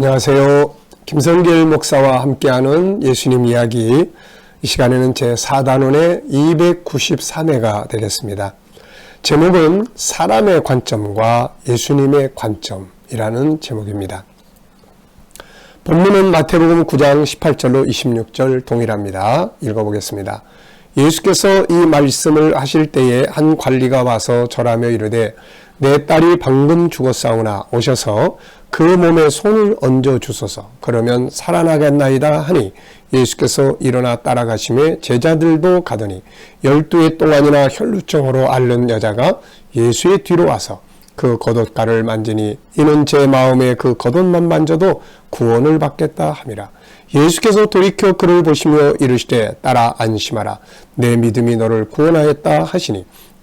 안녕하세요. 김성길 목사와 함께하는 예수님 이야기. 이 시간에는 제 4단원의 293회가 되겠습니다. 제목은 사람의 관점과 예수님의 관점이라는 제목입니다. 본문은 마태복음 9장 18절로 26절 동일합니다. 읽어보겠습니다. 예수께서 이 말씀을 하실 때에 한 관리가 와서 절하며 이르되 내 딸이 방금 죽었사오나 오셔서 그 몸에 손을 얹어 주소서. 그러면 살아나겠나이다 하니 예수께서 일어나 따라가심에 제자들도 가더니 열두 해 동안이나 혈루증으로 앓는 여자가 예수의 뒤로 와서 그 겉옷가를 만지니 이는 제 마음에 그 겉옷만 만져도 구원을 받겠다 함이라. 예수께서 돌이켜 그를 보시며 이르시되 따라 안심하라. 내 믿음이 너를 구원하였다 하시니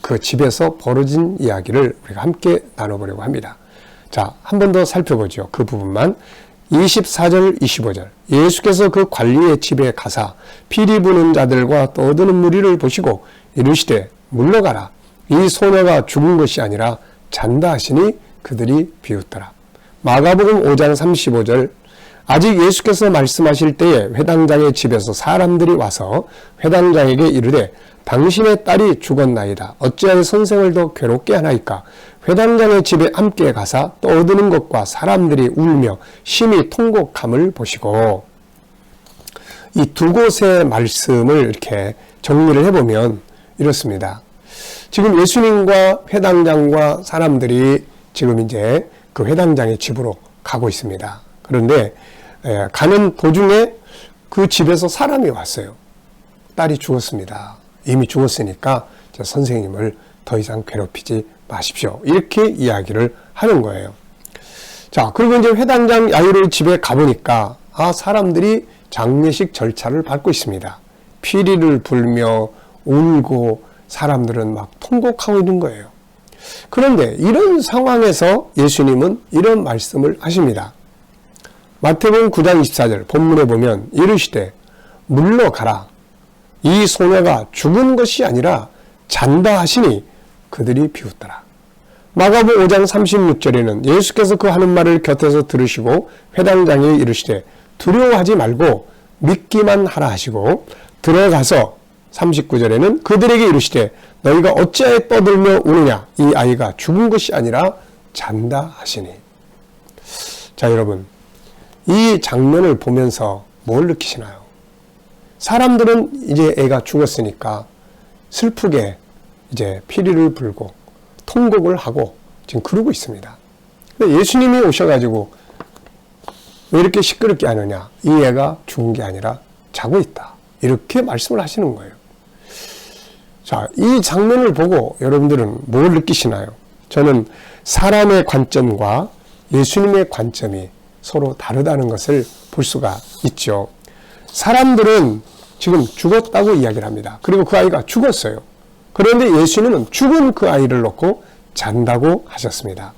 그 집에서 벌어진 이야기를 우리가 함께 나눠보려고 합니다. 자, 한 번 더 살펴보죠. 그 부분만. 24절, 25절. 예수께서 그 관리의 집에 가사 피리 부는 자들과 떠드는 무리를 보시고 이르시되 물러가라. 이 소녀가 죽은 것이 아니라 잔다 하시니 그들이 비웃더라. 마가복음 5장 35절 아직 예수께서 말씀하실 때에 회당장의 집에서 사람들이 와서 회당장에게 이르되 당신의 딸이 죽었나이다. 어찌하여 선생을 더 괴롭게 하나이까? 회당장의 집에 함께 가사 떠드는 것과 사람들이 울며 심히 통곡함을 보시고 이 두 곳의 말씀을 이렇게 정리를 해보면 이렇습니다. 지금 예수님과 회당장과 사람들이 지금 이제 그 회당장의 집으로 가고 있습니다. 그런데 가는 도중에 그 집에서 사람이 왔어요. 딸이 죽었습니다. 이미 죽었으니까 선생님을 더 이상 괴롭히지 마십시오. 이렇게 이야기를 하는 거예요. 자, 그리고 이제 회당장 야유를 집에 가보니까, 아, 사람들이 장례식 절차를 밟고 있습니다. 피리를 불며 울고 사람들은 막 통곡하고 있는 거예요. 그런데 이런 상황에서 예수님은 이런 말씀을 하십니다. 마태복음 9장 24절 본문에 보면 이르시되 물러 가라. 이 소녀가 죽은 것이 아니라 잔다 하시니 그들이 비웃더라. 마가복 5장 36절에는 예수께서 그 하는 말을 곁에서 들으시고 회당장에 이르시되 두려워하지 말고 믿기만 하라 하시고 들어가서 39절에는 그들에게 이르시되 너희가 어찌하여 떠들며 우느냐 이 아이가 죽은 것이 아니라 잔다 하시니 자 여러분 이 장면을 보면서 뭘 느끼시나요? 사람들은 이제 애가 죽었으니까 슬프게 이제 피리를 불고 통곡을 하고 지금 그러고 있습니다. 근데 예수님이 오셔가지고 왜 이렇게 시끄럽게 하느냐? 이 애가 죽은 게 아니라 자고 있다. 이렇게 말씀을 하시는 거예요. 자, 이 장면을 보고 여러분들은 뭘 느끼시나요? 저는 사람의 관점과 예수님의 관점이 서로 다르다는 것을 볼 수가 있죠. 사람들은 지금 죽었다고 이야기를 합니다. 그리고 그 아이가 죽었어요. 그런데 예수님은 죽은 그 아이를 놓고 잔다고 하셨습니다.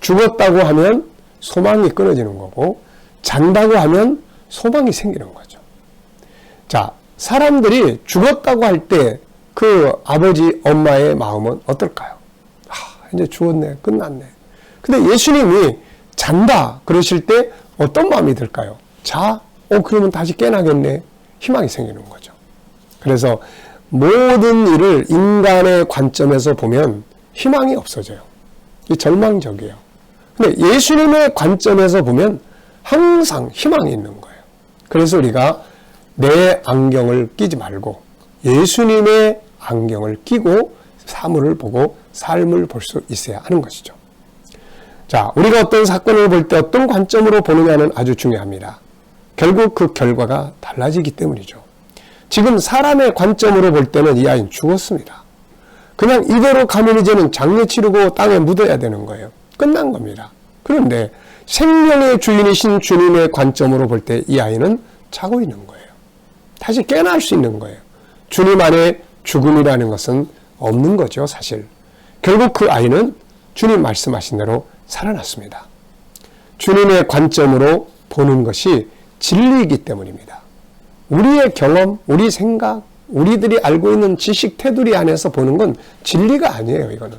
죽었다고 하면 소망이 끊어지는 거고, 잔다고 하면 소망이 생기는 거죠. 자, 사람들이 죽었다고 할 때 그 아버지, 엄마의 마음은 어떨까요? 아, 이제 죽었네. 끝났네. 근데 예수님이 잔다. 그러실 때 어떤 마음이 들까요? 자, 어, 그러면 다시 깨나겠네. 희망이 생기는 거죠. 그래서 모든 일을 인간의 관점에서 보면 희망이 없어져요. 이 절망적이에요. 근데 예수님의 관점에서 보면 항상 희망이 있는 거예요. 그래서 우리가 내 안경을 끼지 말고 예수님의 안경을 끼고 사물을 보고 삶을 볼 수 있어야 하는 것이죠. 자, 우리가 어떤 사건을 볼 때 어떤 관점으로 보느냐는 아주 중요합니다. 결국 그 결과가 달라지기 때문이죠. 지금 사람의 관점으로 볼 때는 이 아이는 죽었습니다. 그냥 이대로 가면 이제는 장례 치르고 땅에 묻어야 되는 거예요. 끝난 겁니다. 그런데 생명의 주인이신 주님의 관점으로 볼 때 이 아이는 자고 있는 거예요. 다시 깨어날 수 있는 거예요. 주님 안에 죽음이라는 것은 없는 거죠, 사실. 결국 그 아이는 주님 말씀하신 대로 살아났습니다. 주님의 관점으로 보는 것이 진리이기 때문입니다. 우리의 경험, 우리 생각, 우리들이 알고 있는 지식 테두리 안에서 보는 건 진리가 아니에요, 이거는.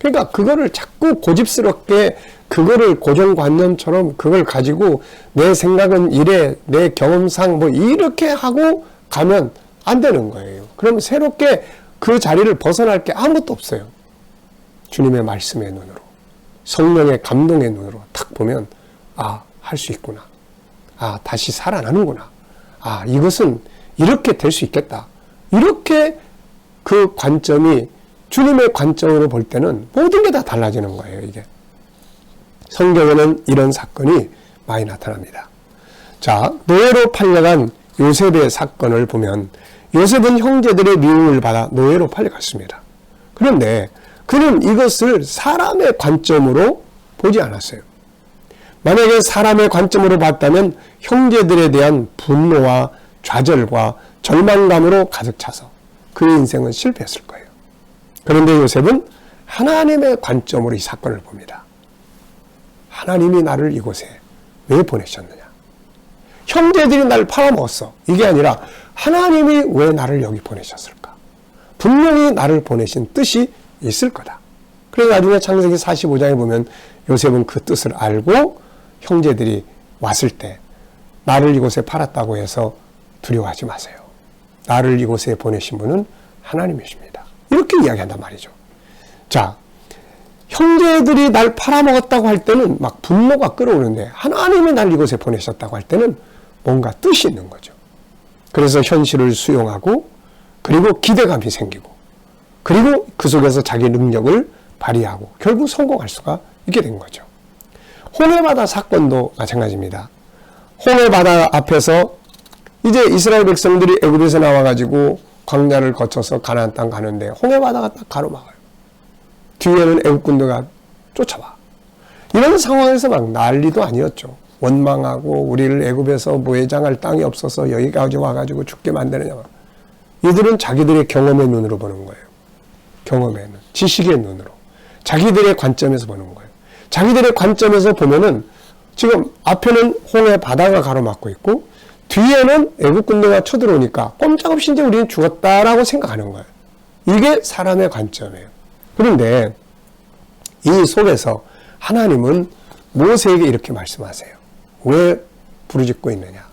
그러니까 그거를 자꾸 고집스럽게 그거를 고정관념처럼 그걸 가지고 내 생각은 이래, 내 경험상 뭐 이렇게 하고 가면 안 되는 거예요. 그럼 새롭게 그 자리를 벗어날 게 아무것도 없어요. 주님의 말씀의 눈으로, 성령의 감동의 눈으로 탁 보면, 아, 할 수 있구나. 아, 다시 살아나는구나. 아, 이것은 이렇게 될 수 있겠다. 이렇게 그 관점이 주님의 관점으로 볼 때는 모든 게 다 달라지는 거예요, 이게. 성경에는 이런 사건이 많이 나타납니다. 자, 노예로 팔려간 요셉의 사건을 보면 요셉은 형제들의 미움을 받아 노예로 팔려갔습니다. 그런데 그는 이것을 사람의 관점으로 보지 않았어요. 만약에 사람의 관점으로 봤다면 형제들에 대한 분노와 좌절과 절망감으로 가득 차서 그의 인생은 실패했을 거예요. 그런데 요셉은 하나님의 관점으로 이 사건을 봅니다. 하나님이 나를 이곳에 왜 보내셨느냐? 형제들이 나를 팔아먹었어. 이게 아니라 하나님이 왜 나를 여기 보내셨을까? 분명히 나를 보내신 뜻이 있을 거다. 그래서 나중에 창세기 45장에 보면 요셉은 그 뜻을 알고 형제들이 왔을 때 나를 이곳에 팔았다고 해서 두려워하지 마세요. 나를 이곳에 보내신 분은 하나님이십니다. 이렇게 이야기한단 말이죠. 자, 형제들이 날 팔아먹었다고 할 때는 막 분노가 끓어오는데 하나님이 날 이곳에 보내셨다고 할 때는 뭔가 뜻이 있는 거죠. 그래서 현실을 수용하고 그리고 기대감이 생기고 그리고 그 속에서 자기 능력을 발휘하고 결국 성공할 수가 있게 된 거죠. 홍해바다 사건도 마찬가지입니다. 홍해바다 앞에서 이제 이스라엘 백성들이 애굽에서 나와가지고 광야를 거쳐서 가나안 땅 가는데 홍해바다가 딱 가로막아요. 뒤에는 애국 군대가 쫓아와. 이런 상황에서 막 난리도 아니었죠. 원망하고 우리를 애굽에서 무해장할 땅이 없어서 여기까지 와가지고 죽게 만드느냐. 이들은 자기들의 경험의 눈으로 보는 거예요. 경험의 눈, 지식의 눈으로. 자기들의 관점에서 보는 거예요. 자기들의 관점에서 보면은 지금 앞에는 홍해 바다가 가로막고 있고 뒤에는 애국 군대가 쳐들어오니까 꼼짝없이 이제 우리는 죽었다라고 생각하는 거예요. 이게 사람의 관점이에요. 그런데 이 속에서 하나님은 모세에게 이렇게 말씀하세요. 왜 부르짖고 있느냐?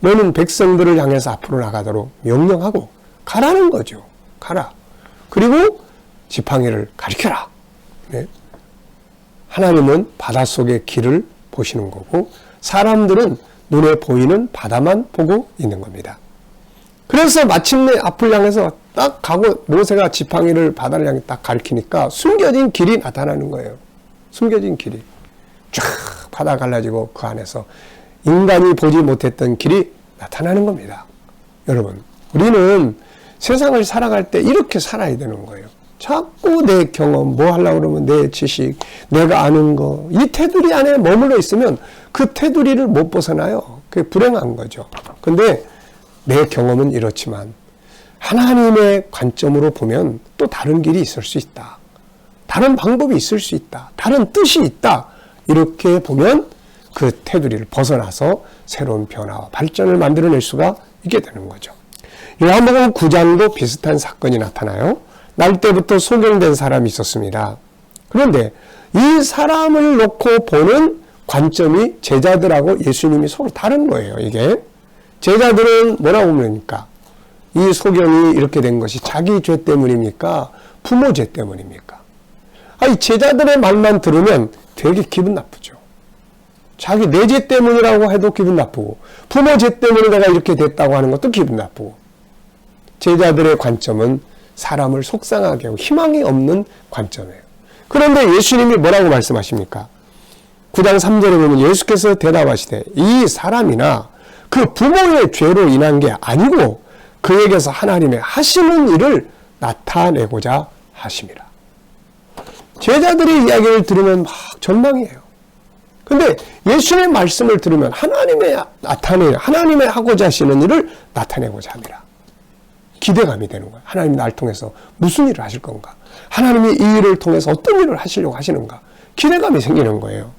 너는 백성들을 향해서 앞으로 나가도록 명령하고 가라는 거죠. 가라. 그리고 지팡이를 가리켜라. 네. 하나님은 바닷속의 길을 보시는 거고 사람들은 눈에 보이는 바다만 보고 있는 겁니다. 그래서 마침내 앞을 향해서 딱 가고 모세가 지팡이를 바다를 향해 딱 가리키니까 숨겨진 길이 나타나는 거예요. 숨겨진 길이. 쫙 바다 갈라지고 그 안에서 인간이 보지 못했던 길이 나타나는 겁니다. 여러분, 우리는 세상을 살아갈 때 이렇게 살아야 되는 거예요. 자꾸 내 경험, 뭐 하려고 그러면 내 지식, 내가 아는 거, 이 테두리 안에 머물러 있으면 그 테두리를 못 벗어나요. 그게 불행한 거죠. 근데 내 경험은 이렇지만 하나님의 관점으로 보면 또 다른 길이 있을 수 있다. 다른 방법이 있을 수 있다. 다른 뜻이 있다. 이렇게 보면 그 테두리를 벗어나서 새로운 변화와 발전을 만들어낼 수가 있게 되는 거죠. 요한복음 9장도 비슷한 사건이 나타나요. 날 때부터 소경된 사람이 있었습니다. 그런데 이 사람을 놓고 보는 관점이 제자들하고 예수님이 서로 다른 거예요, 이게. 제자들은 뭐라고 봅니까? 이 소경이 이렇게 된 것이 자기 죄 때문입니까? 부모 죄 때문입니까? 아니, 제자들의 말만 들으면 되게 기분 나쁘죠. 자기 내 죄 때문이라고 해도 기분 나쁘고, 부모 죄 때문에 내가 이렇게 됐다고 하는 것도 기분 나쁘고. 제자들의 관점은 사람을 속상하게 하고 희망이 없는 관점이에요. 그런데 예수님이 뭐라고 말씀하십니까? 9장 3절에 보면 예수께서 대답하시되 이 사람이나 그 부모의 죄로 인한 게 아니고 그에게서 하나님의 하시는 일을 나타내고자 하심이라. 제자들의 이야기를 들으면 막 절망이에요. 근데 예수님의 말씀을 들으면 하나님의 나타내 하나님의 하고자 하시는 일을 나타내고자 합니다. 기대감이 되는 거예요. 하나님이 날 통해서 무슨 일을 하실 건가? 하나님이 이 일을 통해서 어떤 일을 하시려고 하시는가? 기대감이 생기는 거예요.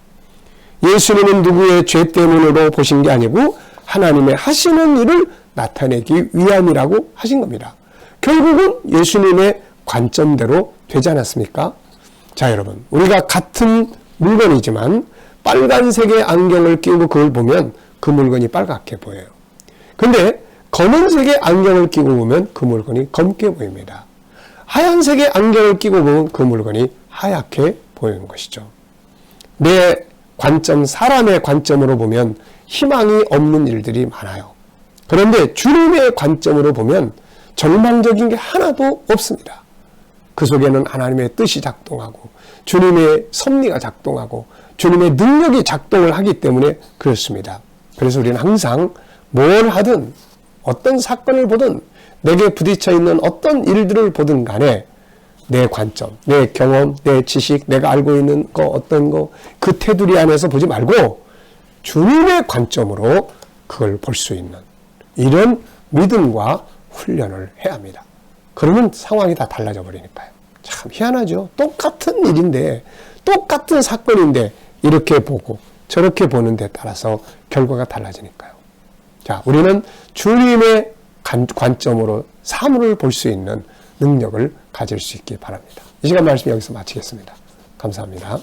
예수님은 누구의 죄 때문으로 보신 게 아니고 하나님의 하시는 일을 나타내기 위함이라고 하신 겁니다. 결국은 예수님의 관점대로 되지 않았습니까? 자, 여러분. 우리가 같은 물건이지만 빨간색의 안경을 끼고 그걸 보면 그 물건이 빨갛게 보여요. 근데 검은색의 안경을 끼고 보면 그 물건이 검게 보입니다. 하얀색의 안경을 끼고 보면 그 물건이 하얗게 보이는 것이죠. 내 관점, 사람의 관점으로 보면 희망이 없는 일들이 많아요. 그런데 주님의 관점으로 보면 절망적인 게 하나도 없습니다. 그 속에는 하나님의 뜻이 작동하고 주님의 섭리가 작동하고 주님의 능력이 작동을 하기 때문에 그렇습니다. 그래서 우리는 항상 뭘 하든 어떤 사건을 보든 내게 부딪혀 있는 어떤 일들을 보든 간에 내 관점, 내 경험, 내 지식, 내가 알고 있는 거 어떤 거 그 테두리 안에서 보지 말고 주님의 관점으로 그걸 볼 수 있는 이런 믿음과 훈련을 해야 합니다. 그러면 상황이 다 달라져 버리니까요. 참 희한하죠. 똑같은 일인데, 똑같은 사건인데, 이렇게 보고, 저렇게 보는 데 따라서 결과가 달라지니까요. 자, 우리는 주님의 관, 관점으로 사물을 볼 수 있는 능력을 가질 수 있기 바랍니다. 이 시간 말씀 여기서 마치겠습니다. 감사합니다.